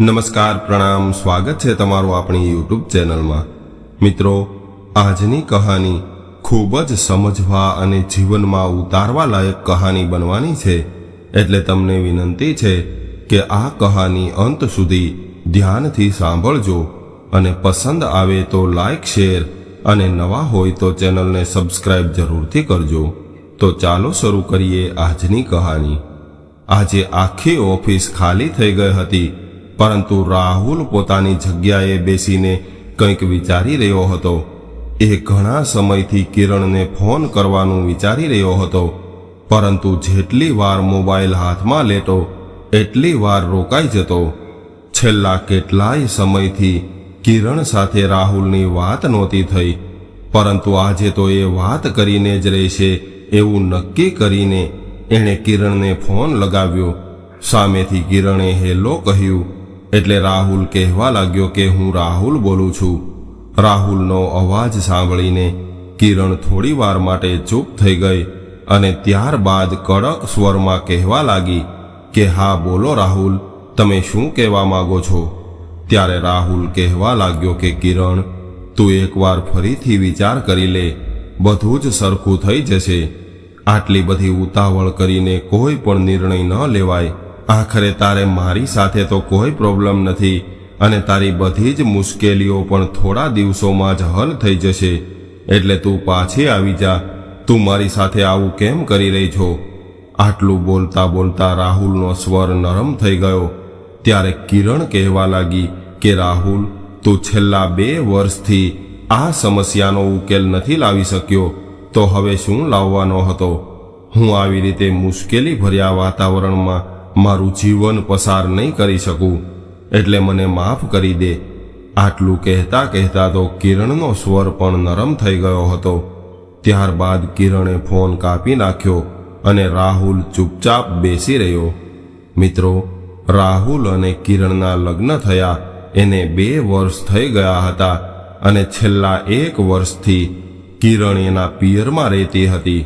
નમસ્કાર, પ્રણામ, સ્વાગત છે તમારું આપણી યુટ્યુબ ચેનલમાં. મિત્રો, આજની કહાની ખૂબ જ સમજવા અને જીવનમાં ઉતારવા લાયક કહાની બનવાની છે. એટલે તમને વિનંતી છે કે આ કહાની અંત સુધી ધ્યાનથી સાંભળજો અને પસંદ આવે તો લાઈક, શેર અને નવા હોય તો ચેનલને સબસ્ક્રાઇબ જરૂરથી કરજો. તો ચાલો શરૂ કરીએ આજની કહાની. આજે આખી ઓફિસ ખાલી થઈ ગઈ હતી પરંતુ રાહુલ પોતાની જગ્યાએ બેસીને કંઈક વિચારી રહ્યો હતો. એ ઘણા સમયથી કિરણને ફોન કરવાનું વિચારી રહ્યો હતો. પરંતુ જેટલી વાર મોબાઈલ હાથમાં લેતો, એટલી વાર રોકાઈ જતો. છેલ્લા કેટલાય સમયથી કિરણ સાથે રાહુલની વાત નહોતી થઈ. પરંતુ આજે તો એ વાત કરીને જ રહેશે એવું નક્કી કરીને એણે કિરણને ફોન લગાવ્યો. સામેથી કિરણે હેલો કહ્યું એટલે રાહુલ કહેવા લાગ્યો કે હું રાહુલ બોલું છું. રાહુલનો અવાજ સાંભળીને કિરણ થોડી વાર માટે ચૂપ થઈ ગઈ અને ત્યારબાદ કડક સ્વરમાં કહેવા લાગી કે, હા, બોલો રાહુલ, તમે શું કહેવા માગો છો? ત્યારે રાહુલ કહેવા લાગ્યો કે, કિરણ, તું એકવાર ફરીથી વિચાર કરી લે, બધું જ સરખું થઈ જશે. આટલી બધી ઉતાવળ કરીને કોઈ પણ નિર્ણય ન લેવાય. આખરે તારે મારી સાથે તો કોઈ પ્રોબ્લેમ નથી અને તારી બધી જ મુશ્કેલીઓ પણ થોડા દિવસોમાં જ હલ થઈ જશે. એટલે તું પાછી આવી જા. તું મારી સાથે આવું કેમ કરી રહી છો? આટલું બોલતા બોલતા રાહુલનો સ્વર નરમ થઈ ગયો. ત્યારે કિરણ કહેવા લાગી કે, રાહુલ, તું છેલ્લા બે વર્ષથી આ સમસ્યાનો ઉકેલ નથી લાવી શક્યો. તો હવે શું લાવવાનો હતો? હું આવી રીતે મુશ્કેલી ભર્યા વાતાવરણમાં મારું જીવન પસાર નહીં કરી શકું. એટલે મને માફ કરી દે. આટલું કહેતા કહેતા તો કિરણનો સ્વર પણ નરમ થઈ ગયો હતો. ત્યારબાદ કિરણે ફોન કાપી નાખ્યો અને રાહુલ ચૂપચાપ બેસી રહ્યો. મિત્રો, રાહુલ અને કિરણના લગ્ન થયા. એને બે વર્ષ થઈ ગયા હતા અને છેલ્લા એક વર્ષથી કિરણ એના પિયરમાં રહેતી હતી.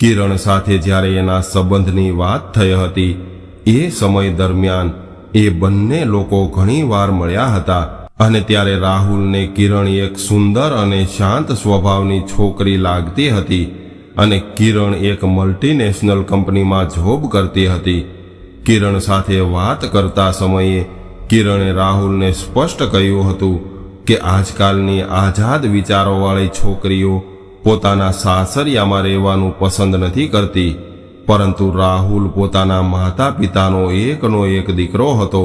કિરણ સાથે જ્યારે એના સંબંધની વાત થઈ હતી એ સમય દરમિયાન એ બંને લોકો ઘણીવાર મળ્યા હતા અને ત્યારે રાહુલને કિરણ એક સુંદર અને શાંત સ્વભાવની છોકરી લાગતી હતી અને કિરણ એક મલ્ટીનેશનલ કંપનીમાં જોબ કરતી હતી. કિરણ સાથે વાત કરતા સમયે કિરણે રાહુલને સ્પષ્ટ કહ્યું હતું કે આજકાલની આઝાદ વિચારોવાળી છોકરીઓ પોતાના સાસરિયામાં રહેવાનું પસંદ નથી કરતી. પરંતુ રાહુલ પોતાના માતા પિતાનો એકનો એક દીકરો હતો,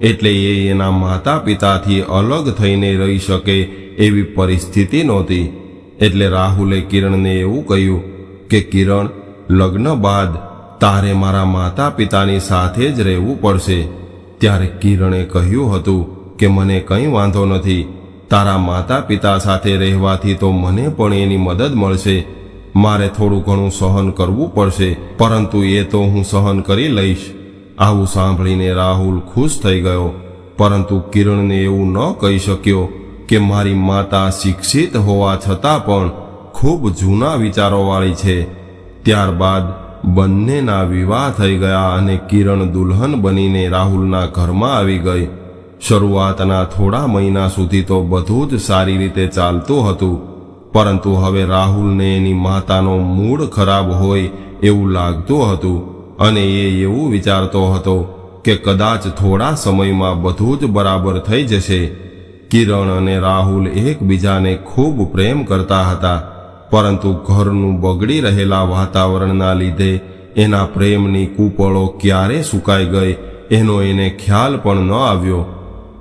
એટલે એ એના માતા પિતાથી અલગ થઈને રહી શકે એવી પરિસ્થિતિ નહોતી. એટલે રાહુલે કિરણને એવું કહ્યું કે, કિરણ, લગ્ન બાદ તારે મારા માતા પિતાની સાથે જ રહેવું પડશે. ત્યારે કિરણે કહ્યું હતું કે, મને કંઈ વાંધો નથી. તારા માતા પિતા સાથે રહેવાથી તો મને પણ એની મદદ મળશે. મારે થોડું ઘણું સહન કરવું પડશે, પરંતુ એ તો હું સહન કરી લઈશ. આવું સાંભળીને રાહુલ ખુશ થઈ ગયો, પરંતુ કિરણને એવું ન કહી શક્યો કે મારી માતા શિક્ષિત હોવા છતાં પણ ખૂબ જૂના વિચારોવાળી છે. ત્યારબાદ બંનેના વિવાહ થઈ ગયા અને કિરણ દુલ્હન બનીને રાહુલના ઘરમાં આવી ગઈ. શરૂઆતના થોડા મહિના સુધી તો બધું જ સારી રીતે ચાલતું હતું. પરંતુ હવે રાહુલને એની માતાનો મૂડ ખરાબ હોય એવું લાગતું હતું અને એ એવું વિચારતો હતો કે કદાચ થોડા સમયમાં બધું જ બરાબર થઈ જશે. કિરણ અને રાહુલ એકબીજાને ખૂબ પ્રેમ કરતા હતા, પરંતુ ઘરનું બગડી રહેલા વાતાવરણના લીધે એના પ્રેમની કૂપળો ક્યારે સુકાઈ ગઈ એનો એને ખ્યાલ પણ ન આવ્યો.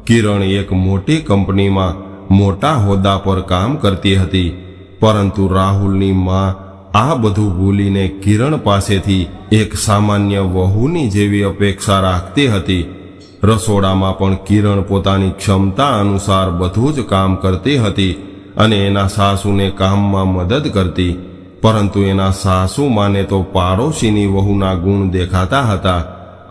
કિરણ એક મોટી કંપનીમાં મોટા હોદ્દા પર કામ કરતી હતી. પરંતુ રાહુલની માં આ બધું ભૂલીને કિરણ પાસેથી એક સામાન્ય વહુની જેવી અપેક્ષા રાખતી હતી. રસોડામાં પણ કિરણ પોતાની ક્ષમતા અનુસાર બધું જ કામ કરતી હતી અને એના સાસુને કામમાં મદદ કરતી. પરંતુ એના સાસુ માને તો પાડોશીની વહુના ગુણ દેખાતા હતા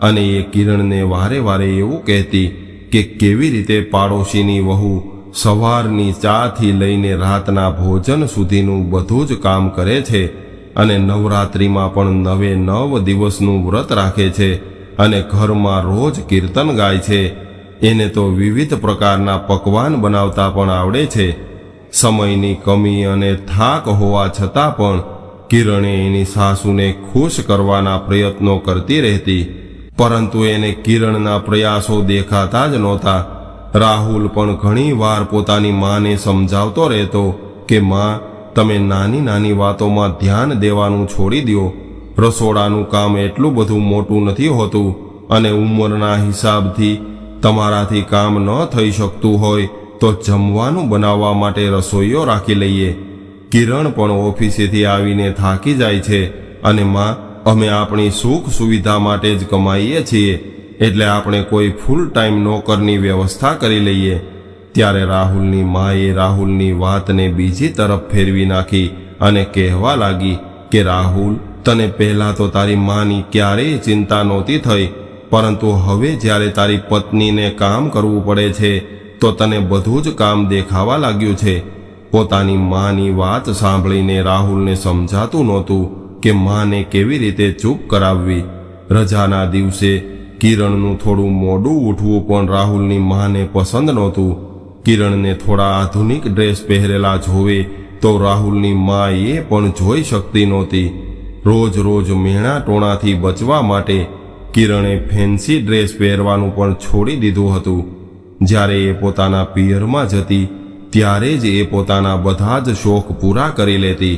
અને એ કિરણને વારે વારે એવું કહેતી કે કેવી રીતે પાડોશીની વહુ સવારની ચાથી લઈને રાતના ભોજન સુધીનું બધું જ કામ કરે છે અને નવરાત્રિમાં પણ નવે નવ દિવસનું વ્રત રાખે છે અને ઘરમાં રોજ કીર્તન ગાય છે. એને તો વિવિધ પ્રકારના પકવાન બનાવતા પણ આવડે છે. સમયની કમી અને થાક હોવા છતાં પણ કિરણે એની સાસુને ખુશ કરવાના પ્રયત્નો કરતી રહેતી, પરંતુ એને કિરણના પ્રયાસો દેખાતા જ નહોતા. રાહુલ પણ ઘણી વાર પોતાની માને સમજાવતો રહેતો કે, માં, તમે નાની નાની વાતોમાં ધ્યાન દેવાનું છોડી દો રસોડાનું કામ એટલું બધું મોટું નથી હોતું અને ઉંમરના હિસાબથી તમારાથી કામ ન થઈ શકતું હોય તો જમવાનું બનાવવા માટે રસોઈયો રાખી લઈએ. કિરણ પણ ઓફિસેથી આવીને થાકી જાય છે અને, માં, અમે આપણી સુખ સુવિધા માટે જ કમાઈએ છીએ. એટલે આપણે કોઈ ફૂલ ટાઈમ નોકરની વ્યવસ્થા કરી લઈએ. ત્યારે રાહુલની માએ રાહુલની વાતને બીજી તરફ ફેરવી નાખી અને કહેવા લાગી કે, રાહુલ, તને પહેલા તો તારી માની ક્યારેય ચિંતા નહોતી થઈ, પરંતુ હવે જ્યારે તારી પત્નીને કામ કરવું પડે છે, તો તને બધું જ કામ દેખાવા લાગ્યું છે. પોતાની માની વાત સાંભળીને રાહુલને સમજાતું નહોતું કે, માને કેવી રીતે ચૂપ કરાવવી? રજાના દિવસે કિરણનું થોડું મોડું ઉઠવું પણ રાહુલની માને પસંદ નહોતું. કિરણને થોડા આધુનિક ડ્રેસ પહેરેલા જોવે તો રાહુલની મા એ પણ જોઈ શકતી નહોતી. રોજ રોજ મેણા ટોણાથી બચવા માટે કિરણે ફેન્સી ડ્રેસ પહેરવાનું પણ છોડી દીધું હતું. જ્યારે એ પોતાના પિયરમાં જતી, ત્યારે જ એ પોતાના બધા જ શોખ પૂરા કરી લેતી.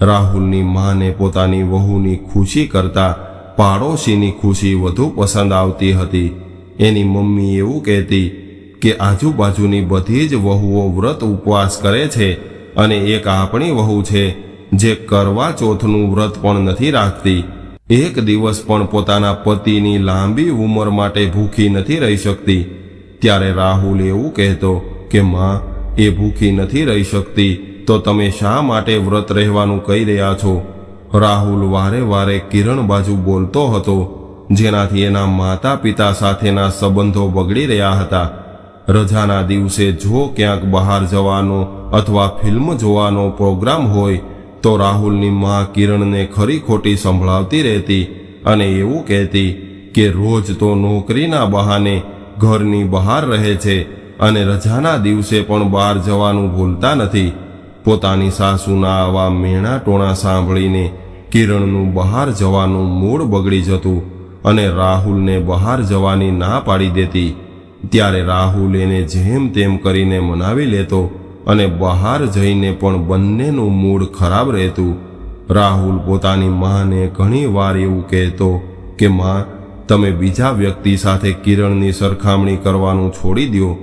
રાહુલની માને પોતાની વહુની ખુશી કરતા પાડોશીની ખુશી વધુ પસંદ આવતી હતી. એની મમ્મી એવું કહેતી કે આજુબાજુની બધી જ વહુઓ વ્રત ઉપવાસ કરે છે અને એક આપણી વહુ છે જે કરવા ચોથનું વ્રત પણ નથી રાખતી. એક દિવસ પણ પોતાના પતિની લાંબી ઉંમર માટે ભૂખી નથી રહી શકતી. ત્યારે રાહુલ એવું કહેતો કે, માં, એ ભૂખી નથી રહી શકતી, તો તમે શા માટે વ્રત રહેવાનું કહી રહ્યા છો? રાહુલ વારે વારે કિરણ બાજુ બોલતો હતો, જેનાથી એના માતા પિતા સાથેના સંબંધો બગડી રહ્યા હતા. રજાના દિવસે જો ક્યાંક બહાર જવાનો અથવા ફિલ્મ જોવાનો પ્રોગ્રામ હોય, તો રાહુલની મા કિરણને ખરી ખોટી સંભળાવતી રહેતી અને એવું કહેતી કે રોજ તો નોકરીના બહાને ઘરની બહાર રહે છે અને રજાના દિવસે પણ બહાર જવાનું ભૂલતા નથી. પોતાની સાસુના આવા મેણા ટોણા સાંભળીને કિરણનું બહાર જવાનું મૂડ બગડી જતું અને રાહુલને બહાર જવાની ના પાડી દેતી. ત્યારે રાહુલ એને જેમ તેમ કરીને મનાવી લેતો અને બહાર જઈને પણ બંનેનું મૂડ ખરાબ રહેતું. રાહુલ પોતાની માને ઘણી વાર એવું કહેતો કે, માં, તમે બીજા વ્યક્તિ સાથે કિરણની સરખામણી કરવાનું છોડી દો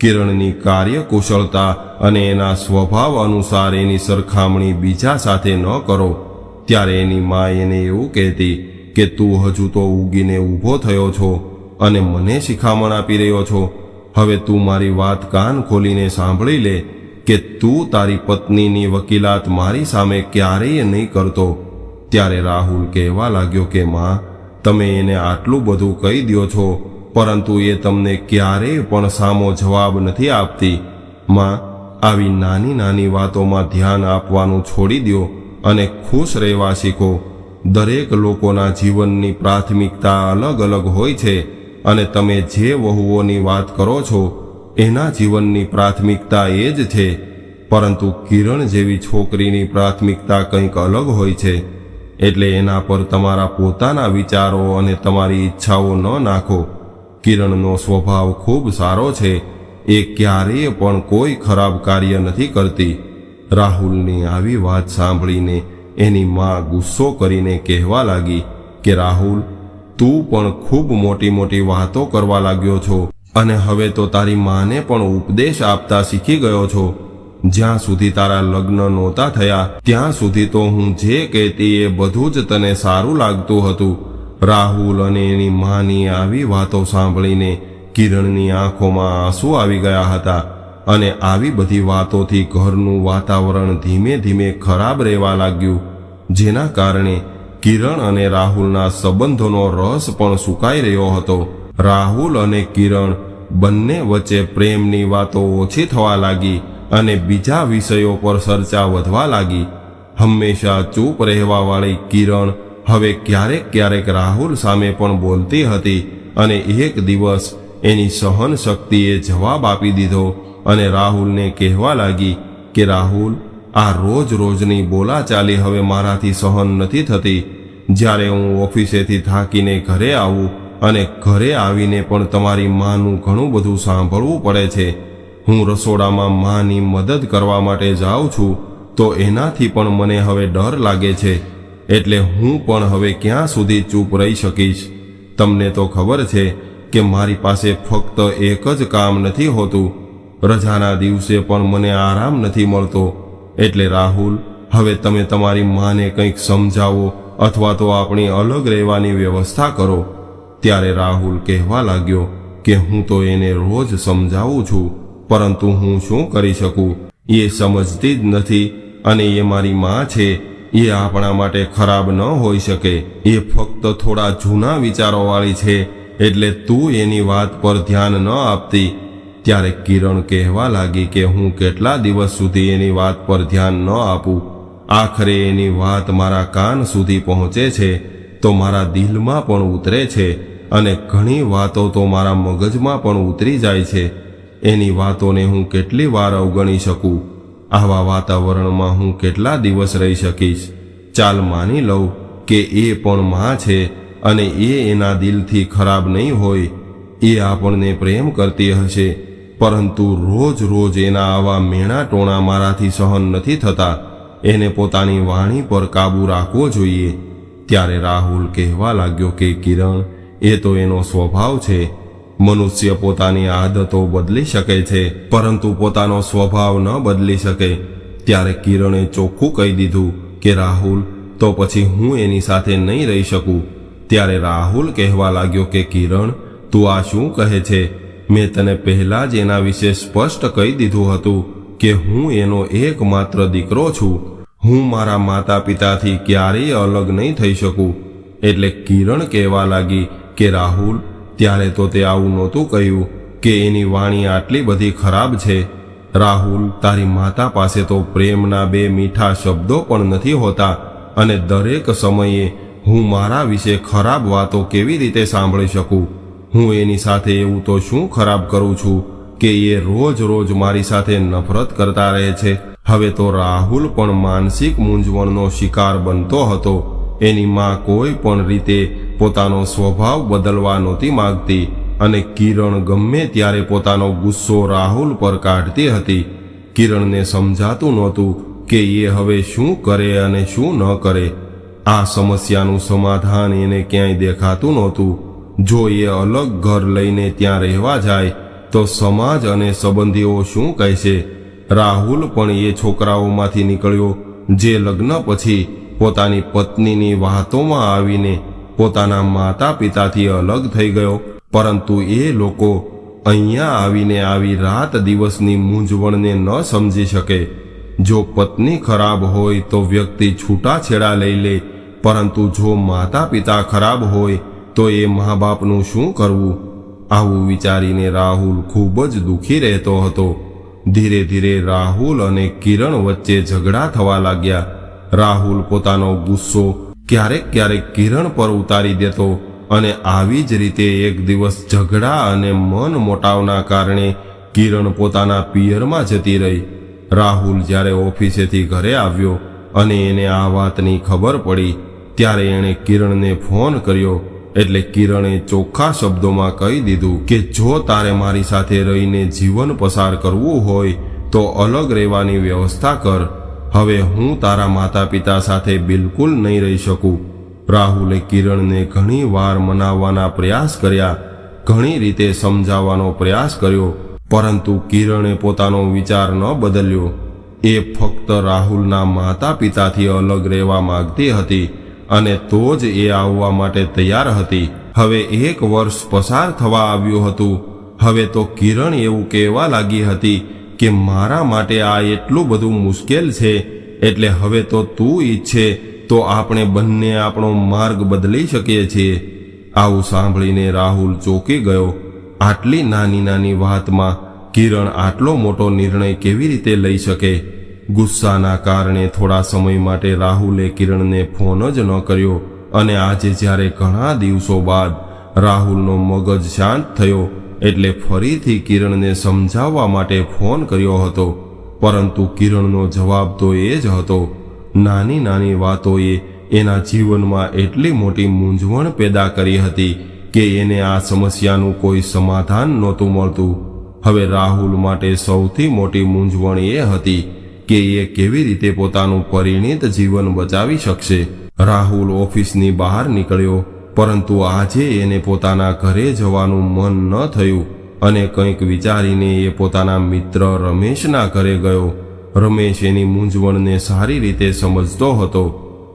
કિરણની કાર્યકુશળતા અને એના સ્વભાવ અનુસાર એની સરખામણી બીજા સાથે ન કરો. ત્યારે એની મા એને એવું કહેતી કે, તું હજુ તો ઉગીને ઊભો થયો છો અને મને શિખામણ આપી રહ્યો છો. હવે તું મારી વાત કાન ખોલીને સાંભળી લે કે તું તારી પત્નીની વકીલાત મારી સામે ક્યારેય નહીં કરતો. ત્યારે રાહુલ કહેવા લાગ્યો કે, માં, તમે એને આટલું બધું કહી દો છો, પરંતુ એ તમને ક્યારેય પણ સામો જવાબ નથી આપતી. માં, આવી નાની નાની વાતોમાં ધ્યાન આપવાનું છોડી દો અને ખુશ રહેવા શીખો દરેક લોકોના જીવનની પ્રાથમિકતા અલગ અલગ હોય છે અને તમે જે વહુઓની વાત કરો છો, એના જીવનની પ્રાથમિકતા એ જ છે. પરંતુ કિરણ જેવી છોકરીની પ્રાથમિકતા કંઈક અલગ હોય છે, એટલે એના પર તમારા પોતાના વિચારો અને તમારી ઈચ્છાઓ ન નાખો. કિરણનો સ્વભાવ ખૂબ સારો છે, એ ક્યારેય પણ કોઈ ખરાબ કાર્ય નથી કરતી. રાહુલની આવી વાત સાંભળીને એની મા ગુસ્સો કરીને કહેવા લાગી કે, રાહુલ, તું પણ ખૂબ મોટી મોટી વાતો કરવા લાગ્યો છો અને હવે તો તારી માને પણ ઉપદેશ આપતા શીખી ગયો છો. જ્યાં સુધી તારા લગ્ન નહોતા થયા, ત્યાં સુધી તો હું જે કહેતી એ બધું જ તને સારું લાગતું હતું. રાહુલ અને એની માની આવી વાતો સાંભળીને કિરણની આંખોમાં આંસુ આવી ગયા હતા. અને આવી બધી વાતોથી ઘરનું વાતાવરણ ધીમે ધીમે ખરાબ રહેવા લાગ્યું, જેના કારણે કિરણ અને રાહુલના સંબંધોનો રસ પણ સુકાઈ રહ્યો હતો. રાહુલ અને કિરણ બંને વચ્ચે પ્રેમની વાતો ઓછી થવા લાગી અને બીજા વિષયો પર ચર્ચા વધવા લાગી. હંમેશા ચૂપ રહેવાવાળી કિરણ હવે ક્યારેક ક્યારેક રાહુલ સામે પણ બોલતી હતી અને એક દિવસ એની સહન શક્તિએ જવાબ આપી દીધો અને રાહુલને કહેવા લાગી કે, રાહુલ, આ રોજ રોજની બોલાચાલી હવે મારાથી સહન નથી થતી. જ્યારે હું ઓફિસેથી થાકીને ઘરે આવું અને ઘરે આવીને પણ તમારી માનું ઘણું બધું સાંભળવું પડે છે. હું રસોડામાં માની મદદ કરવા માટે જાઉં છું, તો એનાથી પણ મને હવે ડર લાગે છે. એટલે હું પણ હવે ક્યાં સુધી ચૂપ રહી શકીશ? તમને તો ખબર છે કે મારી પાસે ફક્ત એક જ કામ નથી હોતું. રજાના દિવસે પણ મને આરામ નથી મળતો. એટલે રાહુલ, હવે તમે તમારી માને કંઈક સમજાવો અથવા તો આપણી અલગ રહેવાની વ્યવસ્થા કરો. ત્યારે રાહુલ કહેવા લાગ્યો કે હું તો એને રોજ સમજાવું છું, પરંતુ હું શું કરી શકું? એ સમજતી જ નથી અને એ મારી માં છે. એ આપણા માટે ખરાબ ન હોઈ શકે. એ ફક્ત થોડા જૂના વિચારોવાળી છે. એટલે તું એની વાત પર ધ્યાન ન આપતી. ત્યારે કિરણ કહેવા લાગી કે હું કેટલા દિવસ સુધી એની વાત પર ધ્યાન ન આપું? આખરે એની વાત મારા કાન સુધી પહોંચે છે, તો મારા દિલમાં પણ ઉતરે છે અને ઘણી વાતો તો મારા મગજમાં પણ ઉતરી જાય છે. એની વાતોને હું કેટલી વાર અવગણી શકું? આવા વાતાવરણમાં હું કેટલા દિવસ રહી શકીશ? ચાલ માની લઉં કે એ પણ માં છે અને એ એના દિલથી ખરાબ નહીં હોય. એ આપણને પ્રેમ કરતી હશે. પરંતુ રોજ રોજ એના આવા મેણા ટોણા મારાથી સહન નથી થતા. એને પોતાની વાણી પર કાબૂ રાખવો જોઈએ. ત્યારે રાહુલ કહેવા લાગ્યો કે, કિરણ, એ તો એનો સ્વભાવ છે. મનુષ્ય પોતાની આદતો બદલી શકે છે, પરંતુ પોતાનો સ્વભાવ ન બદલી શકે. ત્યારે કિરણે ચોખ્ખું કહી દીધું કે, રાહુલ, તો પછી હું એની સાથે નહીં રહી શકું. ત્યારે રાહુલ કહેવા લાગ્યો કે, કિરણ, તું આ શું કહે છે? મેં તને પહેલા જ એના વિશે સ્પષ્ટ કહી દીધું હતું કે હું એનો એકમાત્ર દીકરો છું. હું મારા માતા પિતાથી ક્યારેય અલગ નહીં થઈ શકું. એટલે કિરણ કહેવા લાગી કે રાહુલ, ત્યારે તો તે આવું નહોતું કહ્યું કે એની વાણી આટલી બધી ખરાબ છે. રાહુલ, તારી માતા પાસે તો પ્રેમના બે મીઠા શબ્દો પણ નથી હોતા અને દરેક સમયે હું મારા વિશે ખરાબ વાતો કેવી રીતે સાંભળી શકું? હું એની સાથે એવું તો શું ખરાબ કરું છું કે એ રોજ રોજ મારી સાથે નફરત કરતા રહે છે? હવે તો રાહુલ પણ માનસિક મૂંઝવણનો શિકાર બનતો હતો. એની માં કોઈ પણ રીતે પોતાનો સ્વભાવ બદલવા નહોતી માગતી અને કિરણ ગમે ત્યારે પોતાનો ગુસ્સો રાહુલ પર કાઢતી હતી. કિરણને સમજાતું નહોતું કે એ હવે શું કરે અને શું ન કરે. આ સમસ્યાનું સમાધાન એને ક્યાંય દેખાતું નહોતું. જો એ અલગ ઘર લઈને ત્યાં રહેવા જાય, તો સમાજ અને સંબંધીઓ શું કહેશે? રાહુલ પણ એ છોકરાઓમાંથી નીકળ્યો, જે લગ્ન પછી પોતાની પત્નીની વાતોમાં આવીને પોતાના માતા પિતાથી અલગ થઈ ગયો. પરંતુ એ લોકો અહીંયા આવીને આવી રાત દિવસની મૂંઝવણને ન સમજી શકે. જો પત્ની ખરાબ હોય તો વ્યક્તિ છૂટાછેડા લઈ લે, પરંતુ જો માતા પિતા ખરાબ હોય તો એ મા બાપનું શું કરવું? આવું વિચારીને રાહુલ ખૂબ જ દુઃખી રહેતો હતો. ધીરે ધીરે રાહુલ અને કિરણ વચ્ચે ઝઘડા થવા લાગ્યા. રાહુલ પોતાનો ગુસ્સો ક્યારેક ક્યારેક કિરણ પર ઉતારી દેતો અને આવી જ રીતે એક દિવસ ઝઘડા અને મન મોટાવના કારણે કિરણ પોતાના પિયરમાં જતી રહી. રાહુલ જ્યારે ઓફિસેથી ઘરે આવ્યો અને એને આ વાતની ખબર પડી, ત્યારે એણે કિરણને ફોન કર્યો. એટલે કિરણે ચોખ્ખા શબ્દોમાં કહી દીધું કે જો તારે મારી સાથે રહીને જીવન પસાર કરવું હોય, તો અલગ રહેવાની વ્યવસ્થા કર. હવે હું તારા માતા પિતા સાથે બિલકુલ નહીં રહી શકું. રાહુલે કિરણને ઘણી વાર મનાવવાના પ્રયાસ કર્યા, ઘણી રીતે સમજાવવાનો પ્રયાસ કર્યો, પરંતુ કિરણે પોતાનો વિચાર ન બદલ્યો. એ ફક્ત રાહુલના માતા પિતાથી અલગ રહેવા માંગતી હતી. અને તો જ એ આવવા માટે તૈયાર હતી. હવે એક વર્ષ પસાર થવા આવ્યું હતું. હવે તો કિરણ એવું કહેવા લાગી હતી કે મારા માટે આ એટલું બધું મુશ્કેલ છે, એટલે હવે તો તું ઈચ્છે તો આપણે બંને આપણો માર્ગ બદલી શકીએ છીએ. આવું સાંભળીને રાહુલ ચોંકી ગયો. આટલી નાની નાની વાતમાં કિરણ આટલો મોટો નિર્ણય કેવી રીતે લઈ શકે? ગુસ્સાના કારણે થોડા સમય માટે રાહુલે કિરણને ફોન જ ન કર્યો અને આજે જ્યારે ઘણા દિવસો બાદ રાહુલનો મગજ શાંત થયો એટલે ફરીથી કિરણને સમજાવવા માટે ફોન કર્યો હતો. પરંતુ કિરણનો જવાબ તો એ જ હતો, નાની નાની વાતોએ એના જીવનમાં એટલી મોટી મૂંઝવણ પેદા કરી હતી કે એને આ સમસ્યાનું કોઈ સમાધાન નહોતું મળતું. હવે રાહુલ માટે સૌથી મોટી મૂંઝવણ એ હતી કે એ કેવી રીતે પોતાનું પરિણીત જીવન બચાવી શકશે? રાહુલ ઓફિસની બહાર નીકળ્યો, પરંતુ આજે એને પોતાના ઘરે જવાનું મન ન થયું અને કંઈક વિચારીને એ પોતાના મિત્ર રમેશના ઘરે ગયો. રમેશ એની મૂંઝવણને સારી રીતે સમજતો હતો.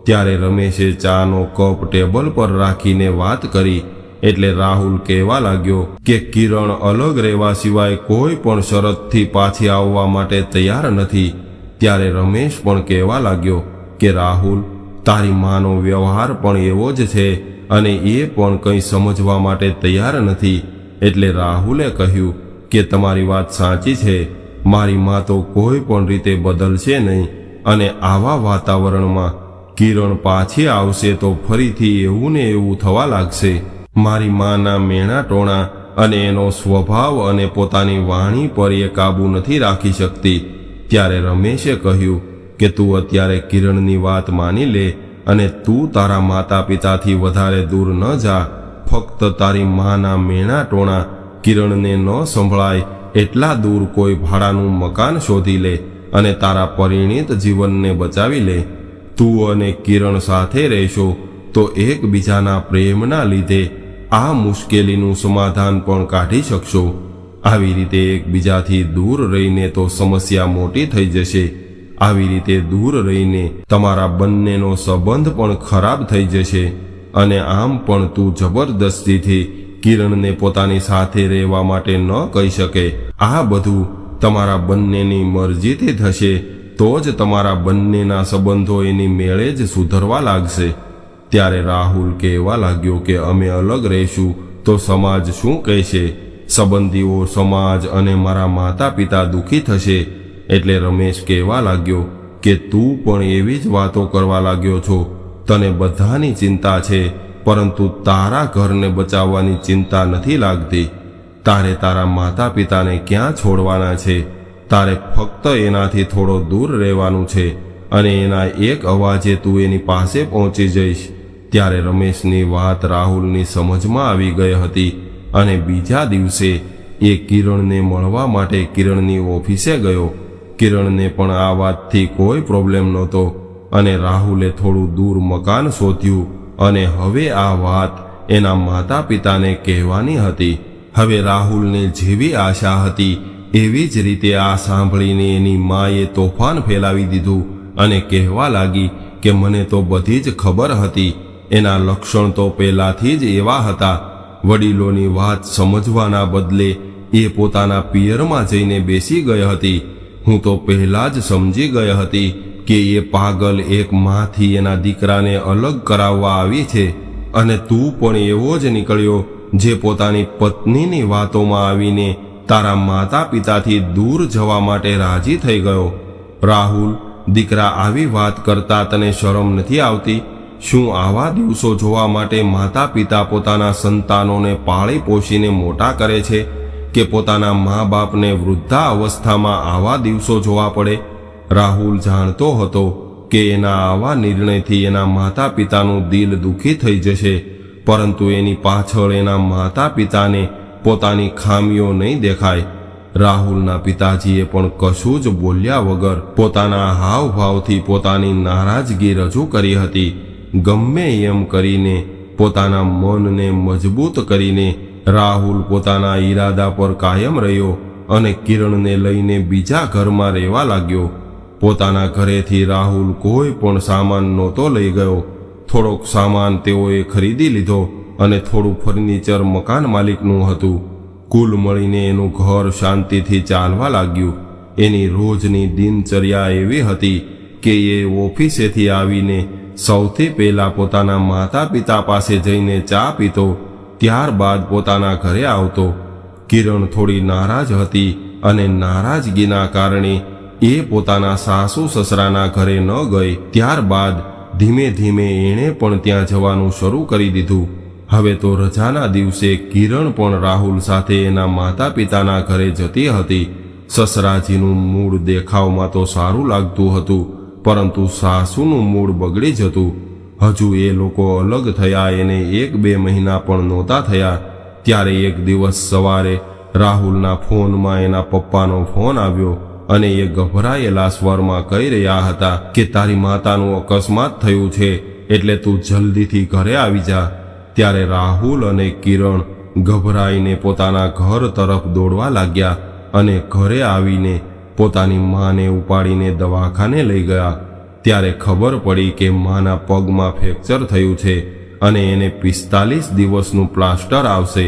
ત્યારે રમેશે ચાનો કપ ટેબલ પર રાખીને વાત કરી, એટલે રાહુલ કહેવા લાગ્યો કે કિરણ અલગ રહેવા સિવાય કોઈ પણ શરતથી પાછી આવવા માટે તૈયાર નથી. ત્યારે રમેશ પણ કહેવા લાગ્યો કે, રાહુલ, તારી માનો વ્યવહાર પણ એવો જ છે અને એ પણ કંઈ સમજવા માટે તૈયાર નથી. એટલે રાહુલે કહ્યું કે, તમારી વાત સાચી છે. મારી મા તો કોઈ પણ રીતે બદલશે નહીં અને આવા વાતાવરણમાં કિરણ પાછી આવશે તો ફરીથી એવું ને એવું થવા લાગશે. મારી માના મેણા ટોણા અને એનો સ્વભાવ અને પોતાની વાણી પર એ કાબૂ નથી રાખી શકતી. ત્યારે રમેશે કહ્યું કે તું અત્યારે કિરણની વાત માની લે અને તું તારા માતા પિતાથી વધારે દૂર ન જા. ફક્ત તારી માના મેણા ટોણા કિરણને ન સંભળાય એટલા દૂર કોઈ ભાડાનું મકાન શોધી લે અને તારા પરિણીત જીવનને બચાવી લે. તું અને કિરણ સાથે રહેશો તો એકબીજાના પ્રેમના લીધે આ મુશ્કેલીનું સમાધાન પણ કાઢી શકશો. આવી રીતે એકબીજાથી દૂર રહીને તો સમસ્યા મોટી થઈ જશે. આવી રીતે દૂર રહીને તમારા બંનેનો સંબંધ પણ ખરાબ થઈ જશે અને આમ પણ તું જબરદસ્તીથી કિરણને પોતાની સાથે રહેવા માટે ન કહી શકે. આ બધું તમારા બંનેની મરજીથી થશે, તો જ તમારા બંનેના સંબંધો એની મેળે જ સુધરવા લાગશે. ત્યારે રાહુલ કહેવા લાગ્યો કે અમે અલગ રહીશું, તો સમાજ શું કહેશે? સંબંધીઓ, સમાજ અને મારા માતા પિતા દુઃખી થશે. એટલે રમેશ કહેવા લાગ્યો કે તું પણ એવી જ વાતો કરવા લાગ્યો છો. તને બધાની ચિંતા છે, પરંતુ તારા ઘરને બચાવવાની ચિંતા નથી લાગતી. તારે તારા માતા પિતાને ક્યાં છોડવાના છે? તારે ફક્ત એનાથી થોડો દૂર રહેવાનું છે અને એના એક અવાજે તું એની પાસે પહોંચી જઈશ. ત્યારે રમેશની વાત રાહુલની સમજમાં આવી ગઈ હતી. અને બીજા દિવસે એ કિરણને મળવા માટે કિરણની ઓફિસે ગયો. કિરણને પણ આ વાતથી કોઈ પ્રોબ્લેમ નહોતો અને રાહુલે થોડું દૂર મકાન શોધ્યું અને હવે આ વાત એના માતા પિતાને કહેવાની હતી. હવે રાહુલને જેવી આશા હતી, એવી જ રીતે આ સાંભળીને એની માએ તોફાન ફેલાવી દીધું અને કહેવા લાગી કે મને તો બધી જ ખબર હતી. એના લક્ષણ તો પહેલાથી જ એવા હતા વડીલોની વાત સમજવાના બદલે એ પોતાના પિયરમાં જઈને બેસી ગઈ હતી. હું તો પહેલા જ સમજી ગઈ હતી કે એ પાગલ એક માથી એના દીકરાને અલગ કરાવવા આવી છે અને તું પણ એવો જ નીકળ્યો જે પોતાની પત્નીની વાતોમાં આવીને તારા માતા પિતાથી દૂર જવા માટે રાજી થઈ ગયો. રાહુલ, દીકરા આવી વાત કરતા તને શરમ નથી આવતી? શું આવા દિવસો જોવા માટે માતા પિતા પોતાના સંતાનોને પાળી પોષીને મોટા કરે છે કે પોતાના મા બાપને વૃદ્ધા અવસ્થામાં આવા દિવસો જોવા પડે? રાહુલ જાણતો હતો કે એના આવા નિર્ણયથી એના માતા પિતાનું દિલ દુઃખી થઈ જશે, પરંતુ એની પાછળ એના માતા પિતાને પોતાની ખામીઓ નહીં દેખાય. રાહુલના પિતાજીએ પણ કશું જ બોલ્યા વગર પોતાના હાવભાવથી પોતાની નારાજગી રજૂ કરી હતી. ગમે એમ કરીને પોતાના મનને મજબૂત કરીને રાહુલ પોતાના ઈરાદા પર કાયમ રહ્યો અને કિરણને લઈને બીજા ઘરમાં રહેવા લાગ્યો. પોતાના ઘરેથી રાહુલ કોઈ પણ સામાન નહોતો લઈ ગયો. થોડોક સામાન તેઓએ ખરીદી લીધો અને થોડું ફર્નિચર મકાન માલિકનું હતું. કુલ મળીને એનું ઘર શાંતિથી ચાલવા લાગ્યું. એની રોજની દિનચર્યા એવી હતી કે એ ઓફિસેથી આવીને સૌથી પહેલા પોતાના માતા પિતા પાસે જઈને ચા પીતો, ત્યારબાદ પોતાના ઘરે આવતો. કિરણ થોડી નારાજ હતી અને નારાજગીના કારણે એ પોતાના સાસુ સસરાના ઘરે ન ગઈ. ત્યારબાદ ધીમે ધીમે એણે પણ ત્યાં જવાનું શરૂ કરી દીધું. હવે તો રજાના દિવસે કિરણ પણ રાહુલ સાથે એના માતા પિતાના ઘરે જતી હતી. સસરાજીનું મૂળ દેખાવમાં તો સારું લાગતું હતું. પરંતુ સાસુનું મૂળ બગડી જતું. હજુ એ લોકો અલગ થયા, એને એક બે મહિના પણ નહોતા થયા. ત્યારે એક દિવસ સવારે રાહુલના ફોનમાં એના પપ્પાનો ફોન આવ્યો અને એ ગભરાયેલા સ્વરમાં કહી રહ્યા હતા કે, તારી માતાનું અકસ્માત થયું છે, એટલે તું જલ્દીથી ઘરે આવી જા. ત્યારે રાહુલ અને કિરણ ગભરાઈને પોતાના ઘર તરફ દોડવા લાગ્યા અને ઘરે આવીને પોતાની માને ઉપાડીને દવાખાને લઈ ગયા. ત્યારે ખબર પડી કે માના પગમાં ફ્રેક્ચર થયું છે અને એને પિસ્તાલીસ દિવસનું પ્લાસ્ટર આવશે.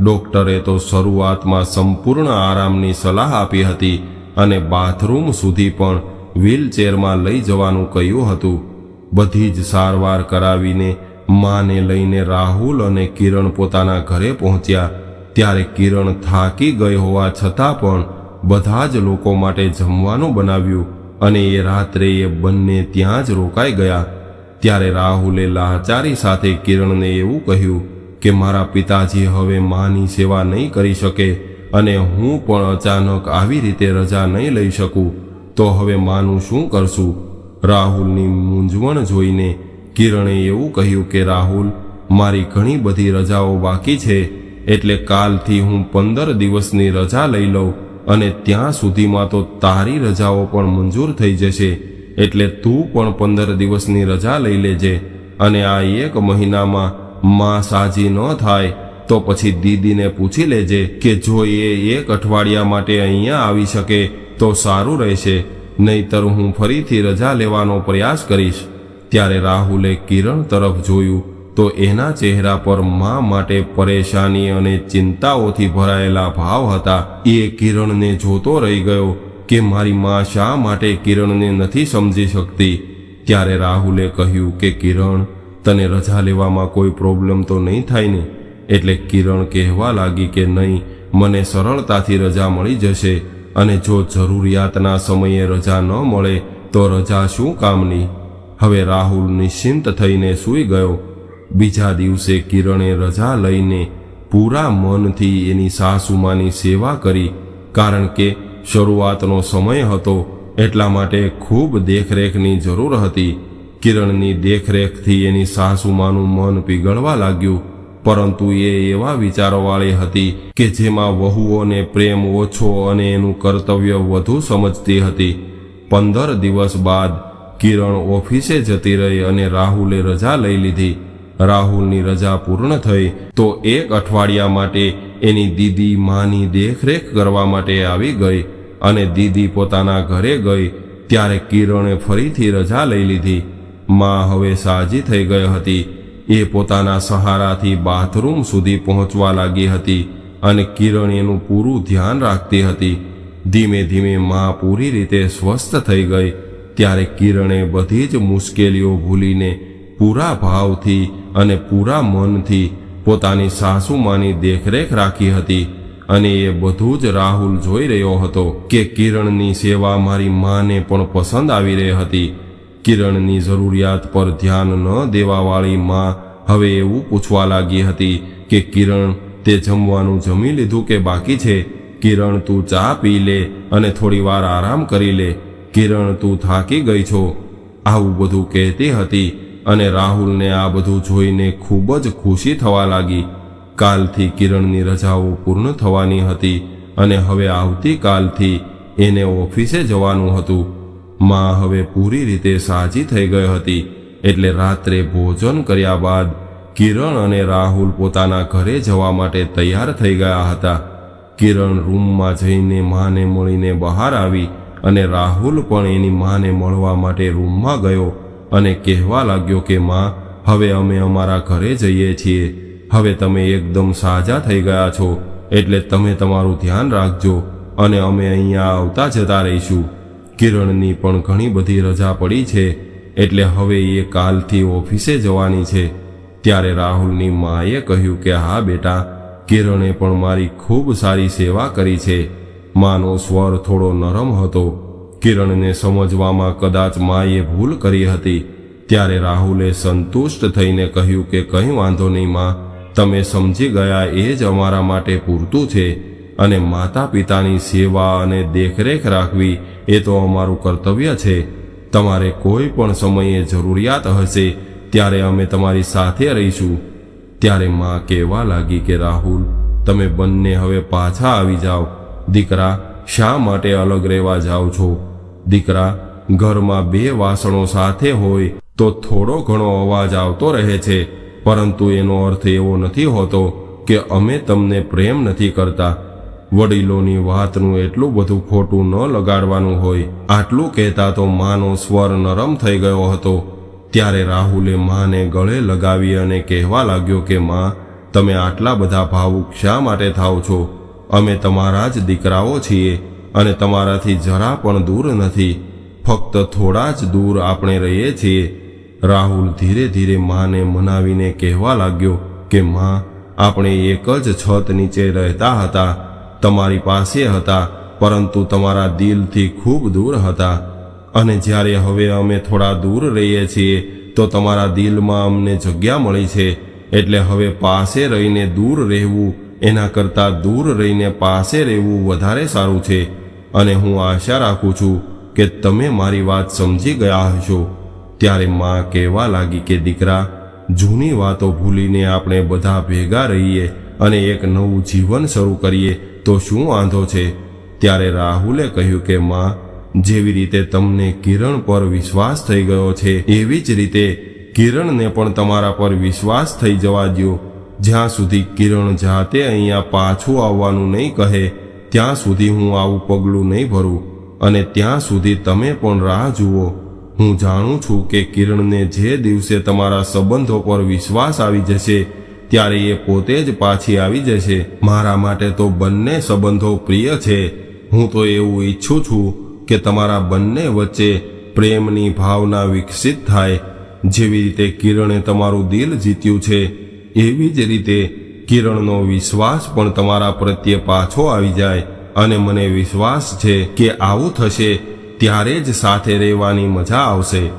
ડોક્ટરે તો શરૂઆતમાં સંપૂર્ણ આરામની સલાહ આપી હતી અને બાથરૂમ સુધી પણ વ્હીલચેરમાં લઈ જવાનું કહ્યું હતું. બધી જ સારવાર કરાવીને માને લઈને રાહુલ અને કિરણ પોતાના ઘરે પહોંચ્યા. ત્યારે કિરણ થાકી ગઈ હોવા છતાં પણ બધા જ લોકો માટે જમવાનું બનાવ્યું અને એ રાત્રે એ બંને ત્યાં જ રોકાઈ ગયા. ત્યારે રાહુલે લાચારી સાથે કિરણને એવું કહ્યું કે, મારા પિતાજી હવે માની સેવા નહીં કરી શકે અને હું પણ અચાનક આવી રીતે રજા નહીં લઈ શકું. તો હવે માનું શું કરશું? રાહુલની મૂંઝવણ જોઈને કિરણે એવું કહ્યું કે, રાહુલ, મારી ઘણી બધી રજાઓ બાકી છે. એટલે કાલથી હું પંદર દિવસની રજા લઈ લઉં. અને ત્યાં સુધીમાં તો તારી રજાઓ પણ મંજૂર થઈ જશે, એટલે તું પણ પંદર દિવસની રજા લઈ લેજે અને આ એક મહિનામાં માં સાજી ન થાય તો પછી દીદીને પૂછી લેજે કે જો એ એક અઠવાડિયા માટે અહીંયા આવી શકે તો સારું રહેશે, નહીતર હું ફરીથી રજા લેવાનો પ્રયાસ કરીશ. ત્યારે રાહુલે કિરણ તરફ જોયું તો એના ચહેરા પર મા માટે પરેશાની અને ચિંતાઓથી ભરાયેલા ભાવ હતા. એ કિરણને જોતો રહી ગયો કે મારી મા શા માટે કિરણને નથી સમજી શકતી. ત્યારે રાહુલે કહ્યું કે કિરણ, તને રજા લેવામાં કોઈ પ્રોબ્લેમ તો નહીં થાય ને? એટલે કિરણ કહેવા લાગી કે નહીં, મને સરળતાથી રજા મળી જશે અને જો જરૂરિયાતના સમયે રજા ન મળે તો રજા શું કામની? હવે રાહુલ નિશ્ચિંત થઈને સૂઈ ગયો બીજા દિવસે કિરણે રજા લઈને પૂરા મનથી એની સાસુમાની સેવા કરી, કારણ કે શરૂઆતનો સમય હતો એટલા માટે ખૂબ દેખરેખની જરૂર હતી. કિરણની દેખરેખથી એની સાસુમાનું મન પીગળવા લાગ્યું, પરંતુ એ એવા વિચારોવાળી હતી કે જેમાં વહુઓને પ્રેમ ઓછો અને એનું કર્તવ્ય વધુ સમજતી હતી. પંદર દિવસ બાદ કિરણ ઓફિસે જતી રહી અને રાહુલે રજા લઈ લીધી. રાહુલની રજા પૂર્ણ થઈ તો એક અઠવાડિયા માટે એની દીદી માની દેખરેખ કરવા માટે આવી ગઈ અને દીદી પોતાના ઘરે ગઈ ત્યારે કિરણે ફરીથી રજા લઈ લીધી. માં હવે સાજી થઈ ગઈ હતી. એ પોતાના સહારાથી બાથરૂમ સુધી પહોંચવા લાગી હતી અને કિરણ એનું પૂરું ધ્યાન રાખતી હતી. ધીમે ધીમે માં પૂરી રીતે સ્વસ્થ થઈ ગઈ. ત્યારે કિરણે બધી જ મુશ્કેલીઓ ભૂલીને પૂરા ભાવથી અને પૂરા મનથી પોતાની સાસુમાની દેખરેખ રાખી હતી અને એ બધું જ રાહુલ જોઈ રહ્યો હતો કે કિરણની સેવા મારી માને પણ પસંદ આવી રહી હતી. કિરણની જરૂરિયાત પર ધ્યાન ન દેવાવાળી માં હવે એવું પૂછવા લાગી હતી કે કિરણ, તે જમવાનું જમી લીધું કે બાકી છે? કિરણ, તું ચા પી લે અને થોડી વાર આરામ કરી લે. કિરણ, તું થાકી ગઈ છો? આવું બધું કહેતી હતી અને રાહુલને આ બધું જોઈને ખૂબ જ ખુશી થવા લાગી. કાલથી કિરણની રજાઓ પૂર્ણ થવાની હતી અને હવે આવતીકાલથી એને ઓફિસે જવાનું હતું. માં હવે પૂરી રીતે સાજી થઈ ગઈ હતી, એટલે રાત્રે ભોજન કર્યા બાદ કિરણ અને રાહુલ પોતાના ઘરે જવા માટે તૈયાર થઈ ગયા હતા. કિરણ રૂમમાં જઈને માને મળીને બહાર આવી અને રાહુલ પણ એની માને મળવા માટે રૂમમાં ગયો. અને કહેવા લાગ્યો કે, માં, હવે અમે અમારા ઘરે જઈએ છીએ. હવે તમે એકદમ સાજા થઈ ગયા છો, એટલે તમે તમારું ધ્યાન રાખજો અને અમે અહીંયા આવતા જતા રહીશું. કિરણની પણ ઘણી બધી રજા પડી છે, એટલે હવે એ કાલથી ઓફિસે જવાની છે. ત્યારે રાહુલની માએ કહ્યું કે, હા, બેટા, કિરણે પણ મારી ખૂબ સારી સેવા કરી છે. માનો સ્વર થોડો નરમ હતો કિરણને સમજવામાં કદાચ માએ ભૂલ કરી હતી. ત્યારે રાહુલે સંતુષ્ટ થઈને કહ્યું કે કંઈ વાંધો નહીં માં, તમે સમજી ગયા એ જ અમારા માટે પૂરતું છે અને માતા પિતાની સેવા અને દેખરેખ રાખવી એ તો અમારું કર્તવ્ય છે. તમારે કોઈ પણ સમયે જરૂરિયાત હશે ત્યારે અમે તમારી સાથે રહીશું. ત્યારે માં કહેવા લાગી કે રાહુલ, તમે બંને હવે પાછા આવી જાઓ. દીકરા, શા માટે અલગ રહેવા જાઓ છો? દીકરા, ઘરમાં બે વાસણો સાથે હોય તો થોડો ઘણો અવાજ આવતો રહે છે, પરંતુ એનો અર્થ એવો નથી હોતો કે અમે તમને પ્રેમ નથી કરતા. વડીલોની વાતનું એટલું બધું ખોટું ન લગાડવાનું હોય, આટલું કહેતા તો માનો સ્વર નરમ થઈ ગયો હતો. ત્યારે રાહુલે માને ગળે લગાવી અને કહેવા લાગ્યો કે, માં, તમે આટલા બધા ભાવુક શા માટે થાવ છો? અમે તમારા જ દીકરાઓ છીએ. અને તમારાથી જરા પણ દૂર નથી. ફક્ત થોડા જ દૂર આપણે રહીએ છીએ. રાહુલ ધીરે ધીરે માને મનાવીને કહેવા લાગ્યો કે, માં, આપણે એક જ છત નીચે રહેતા હતા. તમારી પાસે હતા, પરંતુ તમારા દિલથી ખૂબ દૂર હતા. અને જ્યારે હવે અમે થોડા દૂર રહીએ છીએ, તો તમારા દિલમાં અમને જગ્યા મળી છે. એટલે હવે પાસે રહીને દૂર રહેવું, એના કરતાં દૂર રહીને પાસે રહેવું વધારે સારું છે. અને હું આશા રાખું છું કે તમે મારી વાત સમજી ગયા હશો. ત્યારે માં કહેવા લાગી કે, દીકરા, જૂની વાતો ભૂલીને આપણે બધા ભેગા રહીએ અને એક નવું જીવન શરૂ કરીએ, તો શું વાંધો છે? ત્યારે રાહુલે કહ્યું કે, માં, જેવી રીતે તમને કિરણ પર વિશ્વાસ થઈ ગયો છે, એવી જ રીતે કિરણને પણ તમારા પર વિશ્વાસ થઈ જવા દો જ્યાં સુધી કિરણ જાતે અહીંયા પાછું આવવાનું નહીં કહે ત્યાં સુધી હું આવું પગલું નહીં ભરું અને ત્યાં સુધી તમે પણ રાહ જુઓ. હું જાણું છું કે કિરણને જે દિવસે તમારા સંબંધો પર વિશ્વાસ આવી જશે, ત્યારે એ પોતે જ પાછી આવી જશે. મારા માટે તો બંને સંબંધો પ્રિય છે. હું તો એવું ઈચ્છું છું કે તમારા બંને વચ્ચે પ્રેમની ભાવના વિકસિત થાય. જેવી રીતે કિરણે તમારું દિલ જીત્યું છે, એવી જ રીતે કિરણનો વિશ્વાસ પણ તમારા પ્રત્યે પાછો આવી જાય અને મને વિશ્વાસ છે કે આવું થશે, ત્યારે જ સાથે રહેવાની મજા આવશે.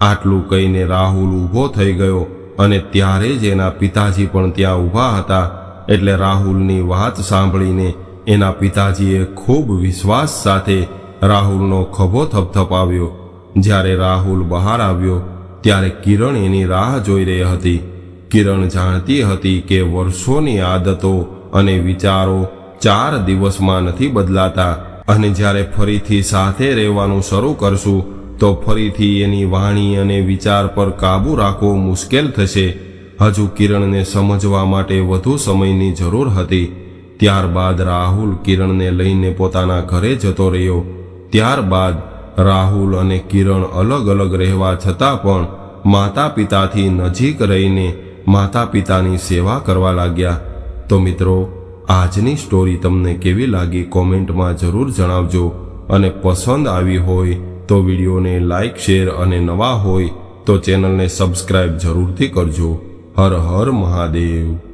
આટલું કહીને રાહુલ ઊભો થઈ ગયો અને ત્યારે જ એના પિતાજી પણ ત્યાં ઊભા હતા. એટલે રાહુલની વાત સાંભળીને એના પિતાજીએ ખૂબ વિશ્વાસ સાથે રાહુલનો ખભો થપથપાવ્યો. જ્યારે રાહુલ બહાર આવ્યો, ત્યારે કિરણ એની રાહ જોઈ રહી હતી. કિરણ જાણતી હતી કે વર્ષોની આદતો અને વિચારો ચાર દિવસમાં નથી બદલાતા. અને જ્યારે ફરીથી સાથે રહેવાનું શરૂ કરશું, તો ફરીથી એની વાણી અને વિચાર પર કાબૂ રાખવો મુશ્કેલ થશે. હજુ કિરણને સમજવા માટે વધુ સમયની જરૂર હતી. ત્યારબાદ રાહુલ કિરણને લઈને પોતાના ઘરે જતો રહ્યો. ત્યારબાદ રાહુલ અને કિરણ અલગ અલગ રહેવા છતાં પણ માતા પિતાથી નજીક રહીને માતા પિતાની સેવા કરવા લાગ્યા. તો મિત્રો, આજની સ્ટોરી તમને કેવી લાગી કોમેન્ટમાં જરૂર જણાવજો અને પસંદ આવી હોય તો વિડીયોને લાઇક શેર અને નવા હોય તો ચેનલને સબસ્ક્રાઇબ જરૂરથી કરજો. હર હર મહાદેવ.